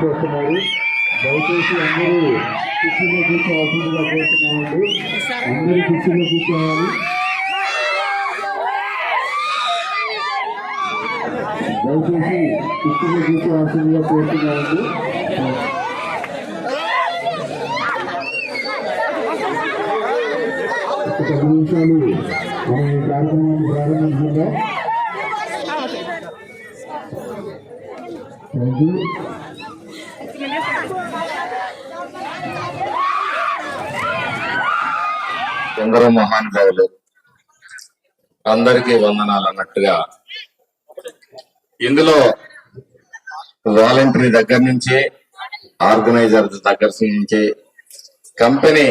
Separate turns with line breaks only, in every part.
చేస్తున్నారు. దయచేసి అందరూ కుర్చీలో కూర్చోవాల్సిందిగా కోరుతున్నామండి. అందరూ కుర్చీలో కూర్చోవాలి దయచేసి కుర్చీలో కూర్చోవాల్సిందిగా కోరుతున్నామండి. పది నిమిషాలు మనం ఈ కార్యక్రమాన్ని ప్రారంభించుకుందాం. థ్యాంక్ యూ
ఎందరో మహానుభావులు అందరికీ వందనాలు అన్నట్టుగా ఇందులో వాలంటరీ దగ్గర నుంచి ఆర్గనైజర్ దగ్గర నుంచి కంపెనీ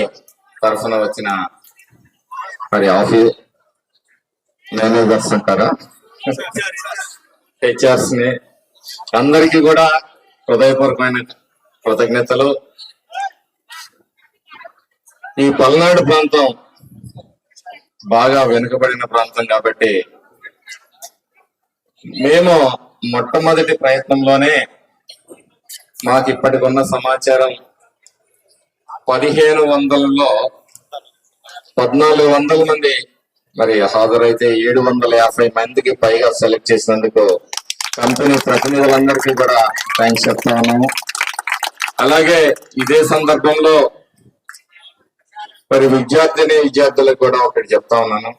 తరఫున వచ్చిన మరి ఆఫీస్ మేనేజర్స్ అంటారా హెచ్ఆర్స్ని అందరికీ కూడా హృదయపూర్వకమైన కృతజ్ఞతలు. ఈ పల్నాడు ప్రాంతం బాగా వెనుకబడిన ప్రాంతం కాబట్టి మేము మొట్టమొదటి ప్రయత్నంలోనే మాకు ఇప్పటికున్న సమాచారం పదిహేను వందలలో పద్నాలుగు వందల మంది మరి హాజరైతే ఏడు వందల యాభై మందికి పైగా సెలెక్ట్ చేసినందుకు కంపెనీ ప్రతినిధులందరికీ కూడా థ్యాంక్స్ చెప్తా ఉన్నాము అలాగే ఇదే సందర్భంలో మరి విద్యార్థిని విద్యార్థులకు కూడా ఒకటి చెప్తా ఉన్నాను.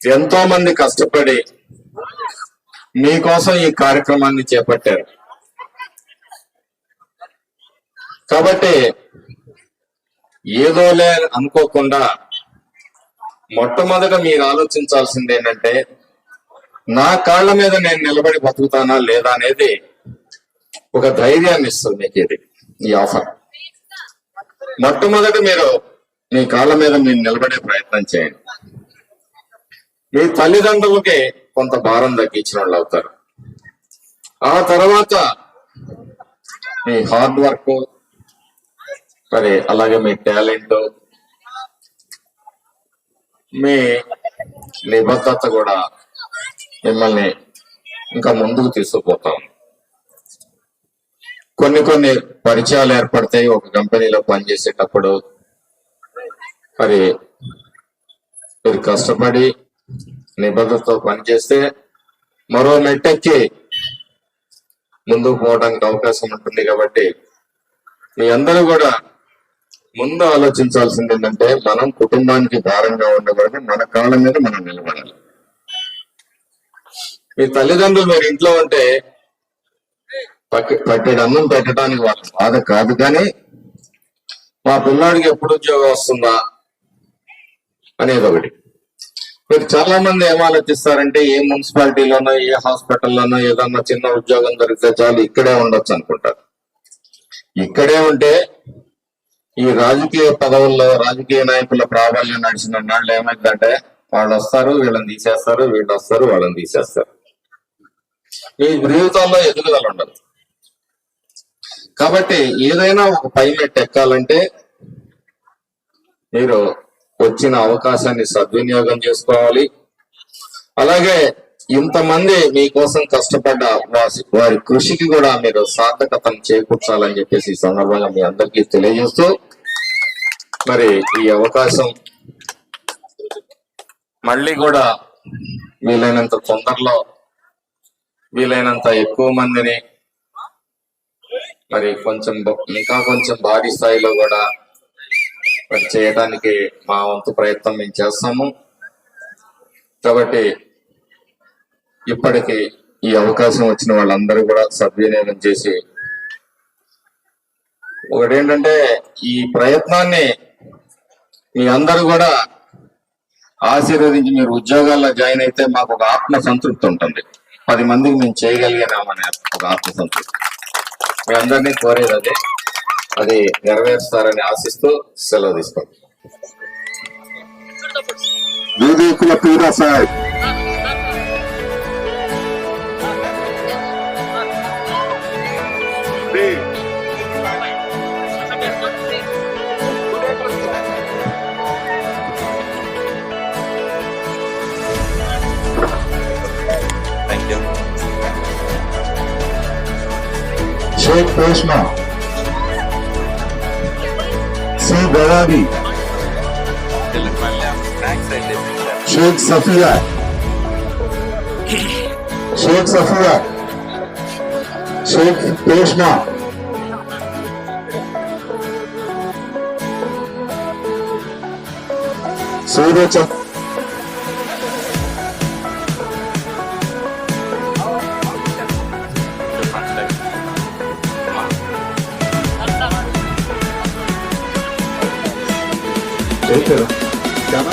ఎంతో మంది కష్టపడి మీకోసం ఈ కార్యక్రమాన్ని చేపట్టారు. కాబట్టి ఏదోలే అనుకోకుండా మొట్టమొదట మీరు ఆలోచించాల్సింది ఏంటంటే నా కాళ్ళ మీద నేను నిలబడి బతుకుతానా లేదా అనేది ఒక ధైర్యాన్ని ఇస్తుంది మీకు ఇది ఈ ఆఫర్. మొట్టమొదట మీరు మీ కాళ్ళ మీద మీరు నిలబడే ప్రయత్నం చేయండి. మీ తల్లిదండ్రులకి కొంత భారం తగ్గించిన వాళ్ళు అవుతారు. ఆ తర్వాత మీ హార్డ్ వర్క్ మరి అలాగే మీ టాలెంట్ మీ నిబద్ధత కూడా మిమ్మల్ని ఇంకా ముందుకు తీసుకుపోతాం. కొన్ని కొన్ని పరిచయాలు ఏర్పడతాయి. ఒక కంపెనీలో పనిచేసేటప్పుడు మరి మీరు కష్టపడి నిబద్ధతతో పనిచేస్తే మరో మెట్టెక్కి ముందుకు పోవడానికి అవకాశం ఉంటుంది కాబట్టి మీ అందరూ కూడా ముందు ఆలోచించాల్సింది ఏంటంటే మనం కుటుంబానికి భారంగా ఉండకూడదు. మన కాళ్ళ మీద మనం నిలబడాలి. మీ తల్లిదండ్రులు మీరు ఇంట్లో ఉంటే పక్క- పట్టెడు అన్నం పెట్టడానికి వాళ్ళ బాధ కాదు కానీ మా పిల్లాడికి ఎప్పుడు ఉద్యోగం వస్తుందా అనేది ఒకటి మీరు చాలా మంది ఏం ఆలోచిస్తారంటే ఏ మున్సిపాలిటీలోనో ఏ హాస్పిటల్లోనో ఏదన్నా చిన్న ఉద్యోగం దొరికితే చాలు ఇక్కడే ఉండొచ్చు అనుకుంటారు. ఇక్కడే ఉంటే ఈ రాజకీయ పదవుల్లో రాజకీయ నాయకుల ప్రాబల్యం నడిచిన నాళ్ళు ఏమైందంటే వాళ్ళు వస్తారు వీళ్ళని తీసేస్తారు వీళ్ళు వస్తారు వాళ్ళని తీసేస్తారు. మీ జీవితంలో ఎదుగుదల ఉండదు కాబట్టి ఏదైనా ఒక పైలట్ ఎక్కాలంటే మీరు వచ్చిన అవకాశాన్ని సద్వినియోగం చేసుకోవాలి. అలాగే ఇంతమంది మీకోసం కష్టపడ్డ వాసి- వారి కృషికి కూడా మీరు సార్థకతను చేకూర్చాలని చెప్పేసి ఈ సందర్భంగా మీ అందరికీ తెలియజేస్తూ మరి ఈ అవకాశం మళ్ళీ కూడా వీలైనంత తొందరలో వీలైనంత ఎక్కువ మందిని మరి కొంచెం ఇంకా కొంచెం భారీ స్థాయిలో కూడా మరి చేయడానికి మా వంతు ప్రయత్నం మేము చేస్తాము. కాబట్టి ఇప్పటికి ఈ అవకాశం వచ్చిన వాళ్ళందరూ కూడా సద్వినియోగం చేసి ఒకటేంటంటే ఈ ప్రయత్నాన్ని మీ అందరూ కూడా ఆశీర్వదించి మీరు ఉద్యోగాల్లో జాయిన్ అయితే మాకు ఒక ఆత్మ సంతృప్తి ఉంటుంది. పది మందికి మేము చేయగలిగినామనే ఒక ఆత్మ సంతృప్తి మీ అందరినీ కోరేది అదే. అది నెరవేరుస్తారని ఆశిస్తూ సెలవు తీసుకోండి
వేదికల పీరా సాహెబ్ एक पेश सी गरावी शेख सफिया. शेख सफिया. शेख पेश सूर्य चक्र ఏం పేరు? శ్యామ?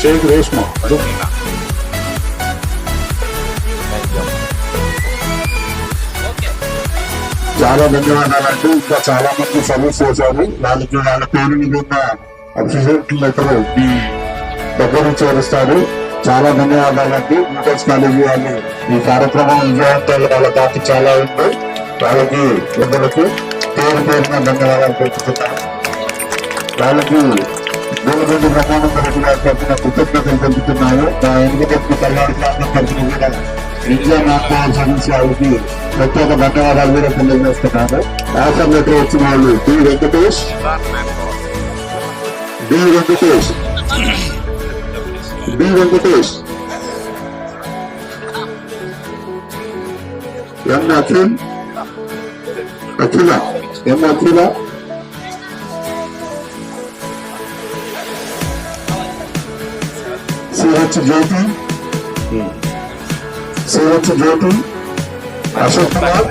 షేక్ రేష్మా చాలా ధన్యవాదాలండి. ఇంకా చాలా మంది సర్వీస్ చేశారు వాళ్ళకి వాళ్ళ పేరు మీద ఉన్న అప్రిషియేట్ లెటర్ మీ దగ్గర చేరుస్తారు చాలా ధన్యవాదాలండి. ఇంటర్స్ కాలేజీ వాళ్ళు ఈ కార్యక్రమం విజయవంతాలు వాళ్ళ కాకి చాలా ఉంది. వాళ్ళకి పెద్దలకు పేరు పేరున ధన్యవాదాలు పెట్టుకుంటాను వాళ్ళకి దేవుడి బ్రహ్మానంద రెడ్డి గారి తరఫున కృతజ్ఞతలు తెలుపుతున్నాను. నా ఎన్నికలకు తల్లి ప్రాంతం తరఫున కూడా విద్యా నాటకాల సర్వీస్ వాళ్ళకి ప్రత్యేక ధన్యవాదాలు కూడా తెలియజేస్తున్నాను. ఆసర్ లెటర్ వచ్చిన వాళ్ళు? D Venkatesh. D Venkatesh. D Venkatesh. M Akhil? Akhila. M Akhila? C H Jyothi.
C H Jyothi Ashok Kumar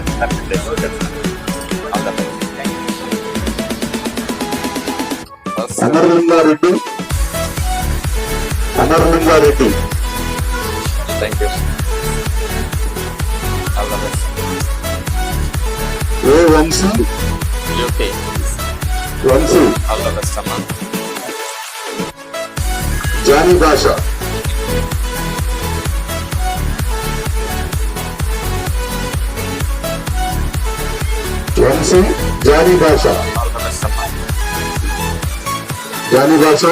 Amaralingareddy Amaralingareddy
thank
you
A Vamsi U K
Vamsi Jani Basha Vamsi Jani
Basha. All Jani Basha.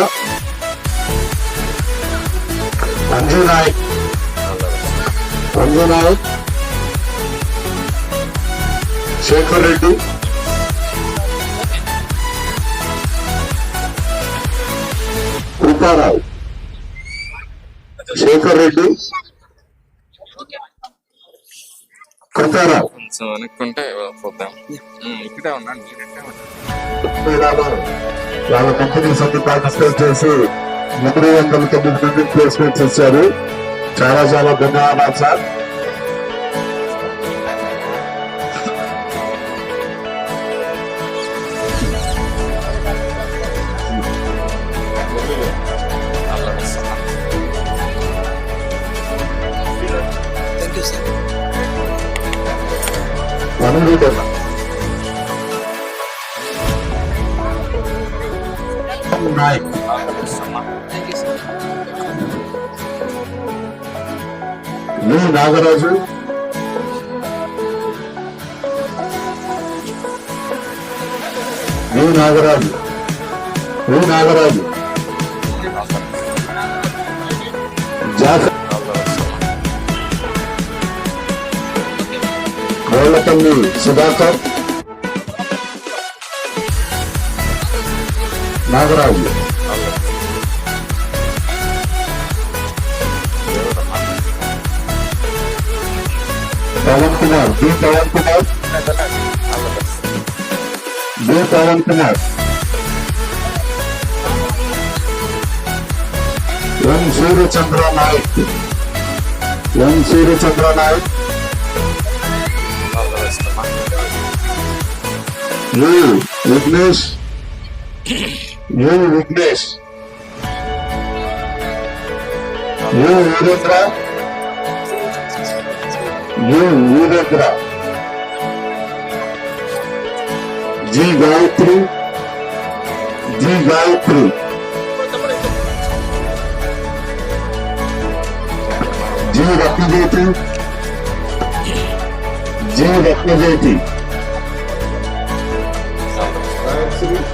Anju Naik. Anju Naik. Shekhar Reddy. Krupa Rao. Shekhar Reddy. Krupa Rao.
కొంచెం వెనక్కుంటే పోతాం. ఇక్కడే ఉన్నాను
వాళ్ళ companies అన్ని participate చేసి ముప్పై వందల తొమ్మిది మంది ప్లేస్మెంట్స్ ఇచ్చారు చాలా చాలా ధన్యవాదాలు సార్. మనం కూడా నాయక్.
ఆల్ ద బెస్ట్ అమ్మా V
Gollapalli Sudhakar Nagaraju
all the best దేవుడమ్మా
Pavan Kumar B Pavan Kumar all the best
B Pavan Kumar M
Suryachandra Nayak M Suryachandra Nayak You weakness. You weakness. You Virendra.
You Virendra.
G Gayatri G Gayatri G Ratna
देती G Ratna
देती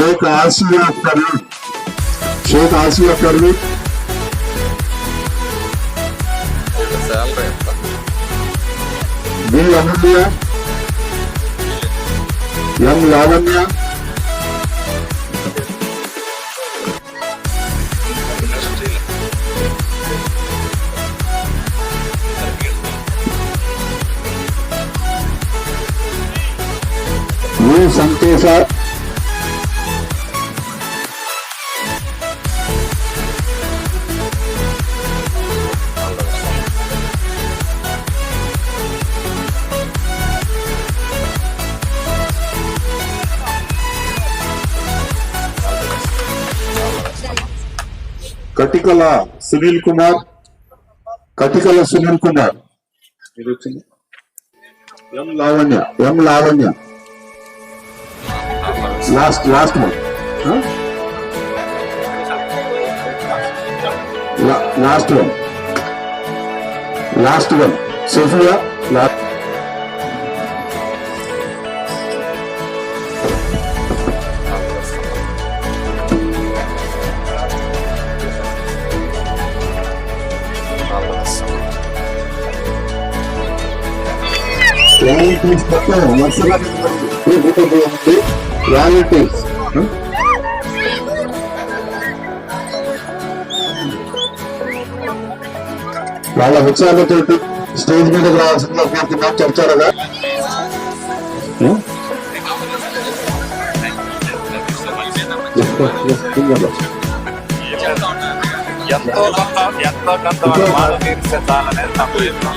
शेख आसिया करवी शेख आसिया करवी B Amulya यंग Lavanya Sankesh Katikala Sunil Kumar. Katikala Sunil Kumar. M Lavanya M
Lavanya. Last last one last one last one
Sophia last realities ఉంది వాళ్ళ విచారణతో stage మీదకి రావాల్సిన కోరుతున్నాం చర్చాలుగా
ఎంతో కొంత ఎంతో కొంత వాళ్ళ బాధ తప్పు చెప్తాం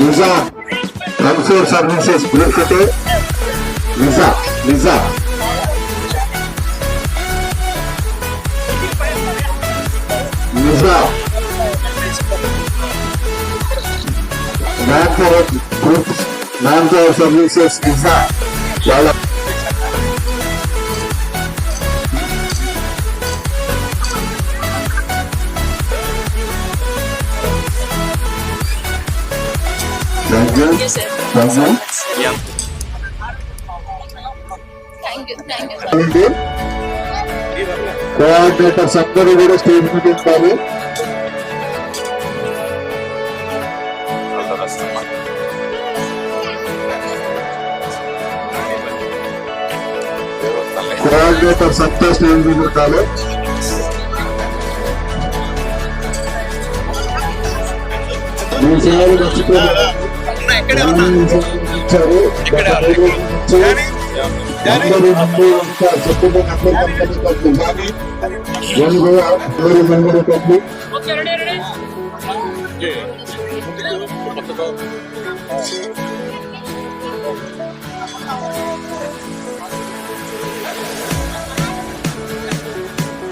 నిజాం? కన్సూర్ సర్వీసెస్ బ్రూఫ్తో నిజా నిజా. నిజా. Manpower group manpower services నిజా. వాళ్ళ thank you
you, sir.
Thank you
ఎంత
Thank you. Thank you.
ఏంటి కోఆర్డినేటర్స్ అందరూ కూడా స్టేజ్ మీద ఉంటారు
ఆల్ ద బెస్ట్ అన్న దేవుడు తల్లి
కోఆర్డినేటర్స్ అంతా స్టేజ్